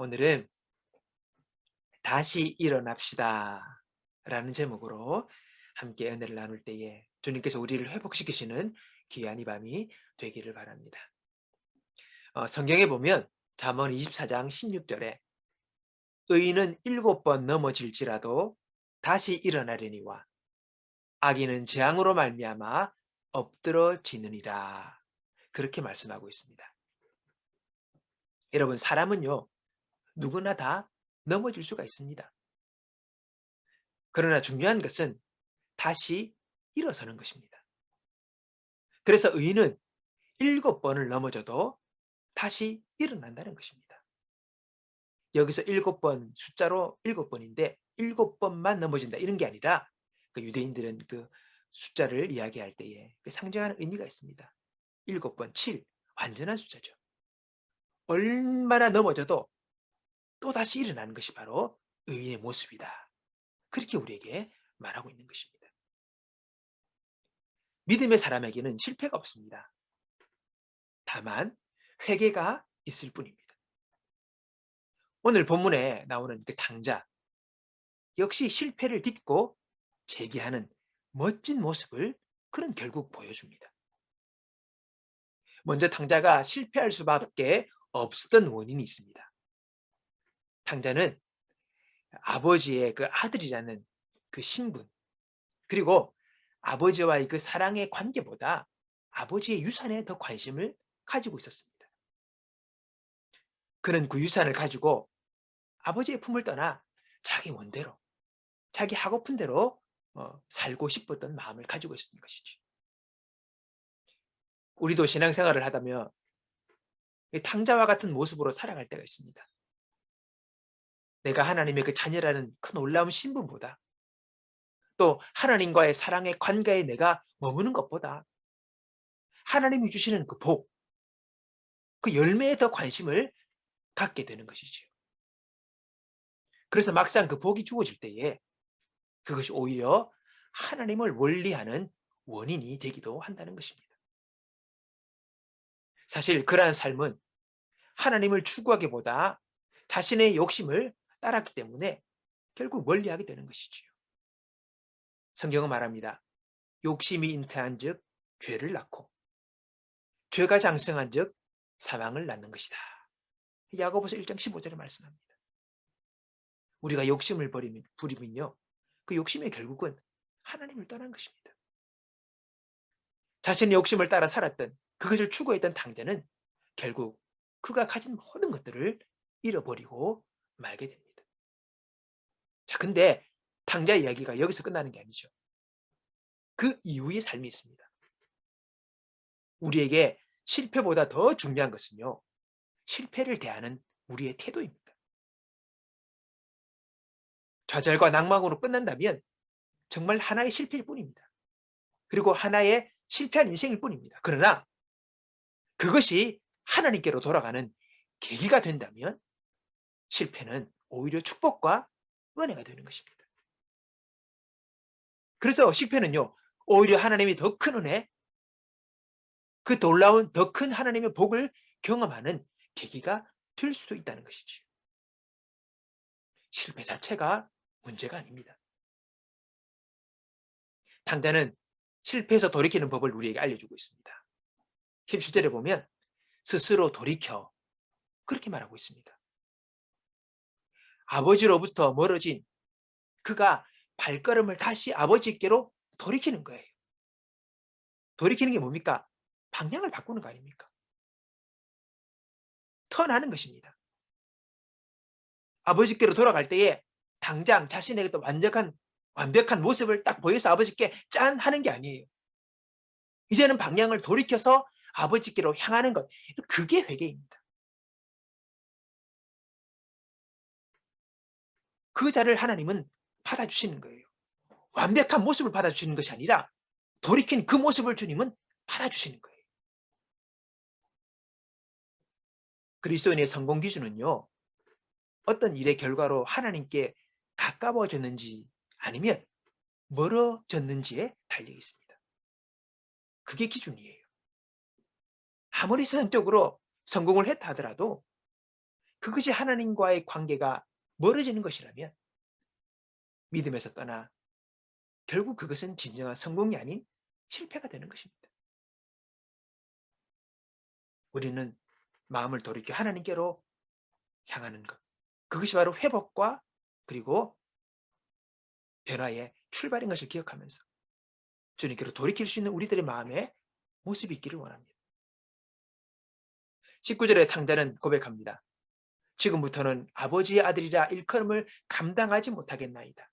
오늘은 다시 일어납시다 라는 제목으로 함께 은혜를 나눌 때에 주님께서 우리를 회복시키시는 귀한 이 밤이 되기를 바랍니다. 어, 성경에 보면 잠언 24장 16절에 의인은 일곱 번 넘어질지라도 다시 일어나려니와 악인은 재앙으로 말미암아 엎드러지느니라 그렇게 말씀하고 있습니다. 여러분 사람은요 누구나 다 넘어질 수가 있습니다. 그러나 중요한 것은 다시 일어서는 것입니다. 그래서 의인은 일곱 번을 넘어져도 다시 일어난다는 것입니다. 여기서 일곱 번 숫자로 일곱 번인데 일곱 번만 넘어진다 이런 게 아니라 그 유대인들은 그 숫자를 이야기할 때에 그 상징하는 의미가 있습니다. 일곱 번, 칠 완전한 숫자죠. 얼마나 넘어져도 또 다시 일어나는 것이 바로 의인의 모습이다. 그렇게 우리에게 말하고 있는 것입니다. 믿음의 사람에게는 실패가 없습니다. 다만 회개가 있을 뿐입니다. 오늘 본문에 나오는 그 당자 역시 실패를 딛고 재기하는 멋진 모습을 그는 결국 보여줍니다. 먼저 당자가 실패할 수밖에 없었던 원인이 있습니다. 당자는 아버지의 그 아들이라는 그 신분 그리고 아버지와의 그 사랑의 관계보다 아버지의 유산에 더 관심을 가지고 있었습니다. 그는 그 유산을 가지고 아버지의 품을 떠나 자기 원대로 자기 하고픈 대로 어, 살고 싶었던 마음을 가지고 있었던 것이죠. 우리도 신앙생활을 하다면 탕자와 같은 모습으로 살아갈 때가 있습니다. 내가 하나님의 그 자녀라는 그 놀라운 신분보다 또 하나님과의 사랑의 관계에 내가 머무는 것보다 하나님이 주시는 그 복, 그 열매에 더 관심을 갖게 되는 것이지요. 그래서 막상 그 복이 주어질 때에 그것이 오히려 하나님을 원리하는 원인이 되기도 한다는 것입니다. 사실 그러한 삶은 하나님을 추구하기보다 자신의 욕심을 따랐기 때문에 결국 멀리하게 되는 것이지요. 성경은 말합니다. 욕심이 잉태한 즉 죄를 낳고 죄가 장성한 즉 사망을 낳는 것이다. 야고보서 1장 15절에 말씀합니다. 우리가 욕심을 버리면, 부리면요. 그 욕심의 결국은 하나님을 떠난 것입니다. 자신의 욕심을 따라 살았던 그것을 추구했던 당자는 결국 그가 가진 모든 것들을 잃어버리고 말게 됩니다. 자, 근데 당자 이야기가 여기서 끝나는 게 아니죠. 그 이후의 삶이 있습니다. 우리에게 실패보다 더 중요한 것은요. 실패를 대하는 우리의 태도입니다. 좌절과 낭망으로 끝난다면 정말 하나의 실패일 뿐입니다. 그리고 하나의 실패한 인생일 뿐입니다. 그러나 그것이 하나님께로 돌아가는 계기가 된다면 실패는 오히려 축복과 은혜가 되는 것입니다. 그래서 실패는요, 오히려 하나님이 더 큰 은혜, 그 놀라운 더 큰 하나님의 복을 경험하는 계기가 될 수도 있다는 것이지요. 실패 자체가 문제가 아닙니다. 당자는 실패해서 돌이키는 법을 우리에게 알려주고 있습니다. 17절에 보면 스스로 돌이켜 그렇게 말하고 있습니다. 아버지로부터 멀어진 그가 발걸음을 다시 아버지께로 돌이키는 거예요. 돌이키는 게 뭡니까? 방향을 바꾸는 거 아닙니까? 턴하는 것입니다. 아버지께로 돌아갈 때에 당장 자신에게 또 완벽한 완벽한 모습을 딱 보여서 아버지께 짠 하는 게 아니에요. 이제는 방향을 돌이켜서 아버지께로 향하는 것. 그게 회개입니다. 그 자를 하나님은 받아주시는 거예요. 완벽한 모습을 받아주시는 것이 아니라 돌이킨 그 모습을 주님은 받아주시는 거예요. 그리스도인의 성공 기준은요. 어떤 일의 결과로 하나님께 가까워졌는지 아니면 멀어졌는지에 달려 있습니다. 그게 기준이에요. 아무리 세상적으로 성공을 했다 하더라도 그것이 하나님과의 관계가 멀어지는 것이라면 믿음에서 떠나 결국 그것은 진정한 성공이 아닌 실패가 되는 것입니다. 우리는 마음을 돌이켜 하나님께로 향하는 것. 그것이 바로 회복과 그리고 변화의 출발인 것을 기억하면서 주님께로 돌이킬 수 있는 우리들의 마음의 모습이 있기를 원합니다. 19절에 탕자는 고백합니다. 지금부터는 아버지의 아들이라 일컬음을 감당하지 못하겠나이다.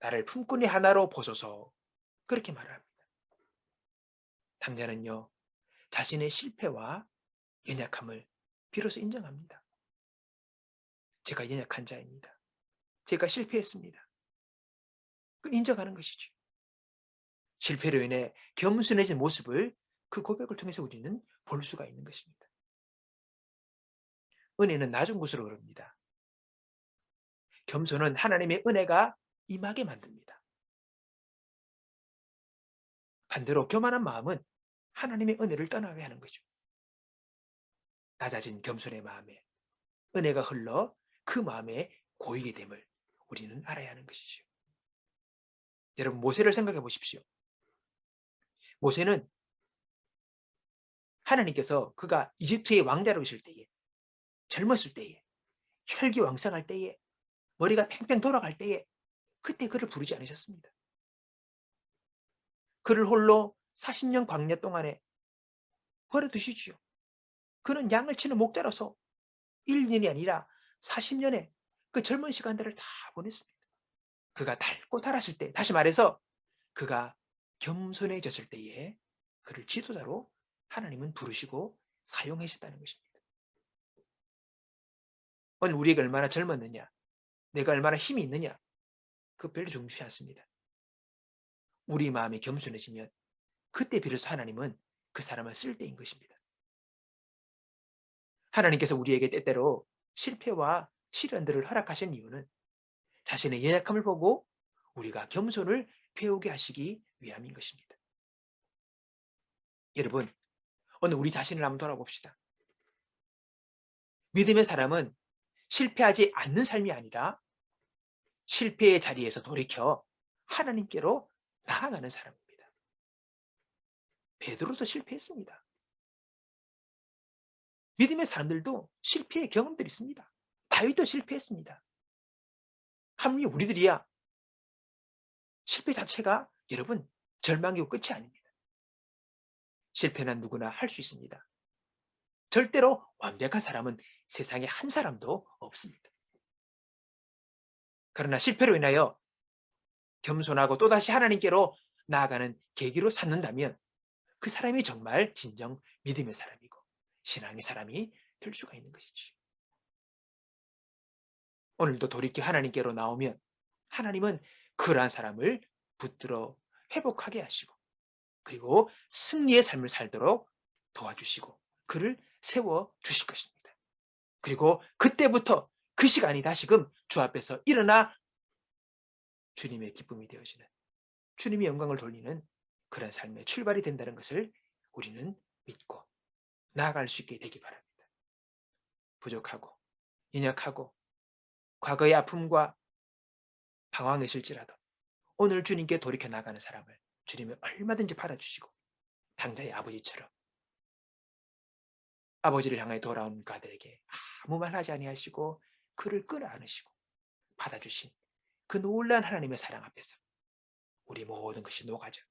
나를 품꾼이 하나로 보소서 그렇게 말을 합니다. 탕자는요 자신의 실패와 연약함을 비로소 인정합니다. 제가 연약한 자입니다. 제가 실패했습니다. 인정하는 것이죠. 실패로 인해 겸손해진 모습을 그 고백을 통해서 우리는 볼 수가 있는 것입니다. 은혜는 낮은 곳으로 흐릅니다. 겸손은 하나님의 은혜가 임하게 만듭니다. 반대로 교만한 마음은 하나님의 은혜를 떠나게 하는 거죠. 낮아진 겸손의 마음에 은혜가 흘러 그 마음에 고이게 됨을 우리는 알아야 하는 것이죠. 여러분 모세를 생각해 보십시오. 모세는 하나님께서 그가 이집트의 왕자로 있을 때에 젊었을 때에 혈기왕성할 때에 머리가 팽팽 돌아갈 때에 그때 그를 부르지 않으셨습니다. 그를 홀로 40년 광야 동안에 버려두시지요. 그는 양을 치는 목자로서 1년이 아니라 40년의 그 젊은 시간들을 다 보냈습니다. 그가 닳고 달았을 때, 다시 말해서 그가 겸손해졌을 때에 그를 지도자로 하나님은 부르시고 사용하셨다는 것입니다. 우리가 얼마나 젊었느냐, 내가 얼마나 힘이 있느냐, 그 별로 중요하지 않습니다. 우리 마음이 겸손해지면 그때 비로소 하나님은 그 사람을 쓸 때인 것입니다. 하나님께서 우리에게 때때로 실패와 시련들을 허락하신 이유는 자신의 연약함을 보고 우리가 겸손을 배우게 하시기 위함인 것입니다. 여러분, 오늘 우리 자신을 한번 돌아봅시다. 믿음의 사람은 실패하지 않는 삶이 아니라 실패의 자리에서 돌이켜 하나님께로 나아가는 사람입니다. 베드로도 실패했습니다. 믿음의 사람들도 실패의 경험들이 있습니다. 다윗도 실패했습니다. 하물며 우리들이야 실패 자체가 여러분 절망이고 끝이 아닙니다. 실패는 누구나 할 수 있습니다. 절대로 완벽한 사람은 세상에 한 사람도 없습니다. 그러나 실패로 인하여 겸손하고 또다시 하나님께로 나아가는 계기로 삼는다면 그 사람이 정말 진정 믿음의 사람이고 신앙의 사람이 될 수가 있는 것이지. 오늘도 돌이켜 하나님께로 나오면 하나님은 그러한 사람을 붙들어 회복하게 하시고 그리고 승리의 삶을 살도록 도와주시고 그를 세워 주실 것입니다. 그리고 그때부터 그 시간이 다시금 주 앞에서 일어나 주님의 기쁨이 되어지는 주님의 영광을 돌리는 그런 삶의 출발이 된다는 것을 우리는 믿고 나아갈 수 있게 되기 바랍니다. 부족하고 연약하고 과거의 아픔과 방황에 있을지라도 오늘 주님께 돌이켜 나가는 사람을 주님이 얼마든지 받아주시고 당자의 아버지처럼 아버지를 향해 돌아온 가들에게 아무 말 하지 아니하시고 그를 끌어 안으시고 받아주신 그 놀란 하나님의 사랑 앞에서 우리 모든 것이 녹아져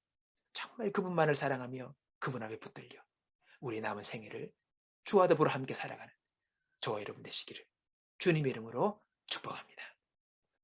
정말 그분만을 사랑하며 그분 앞에 붙들려 우리 남은 생애를 주와 더불어 함께 살아가는 저와 여러분 되시기를 주님의 이름으로 축복합니다.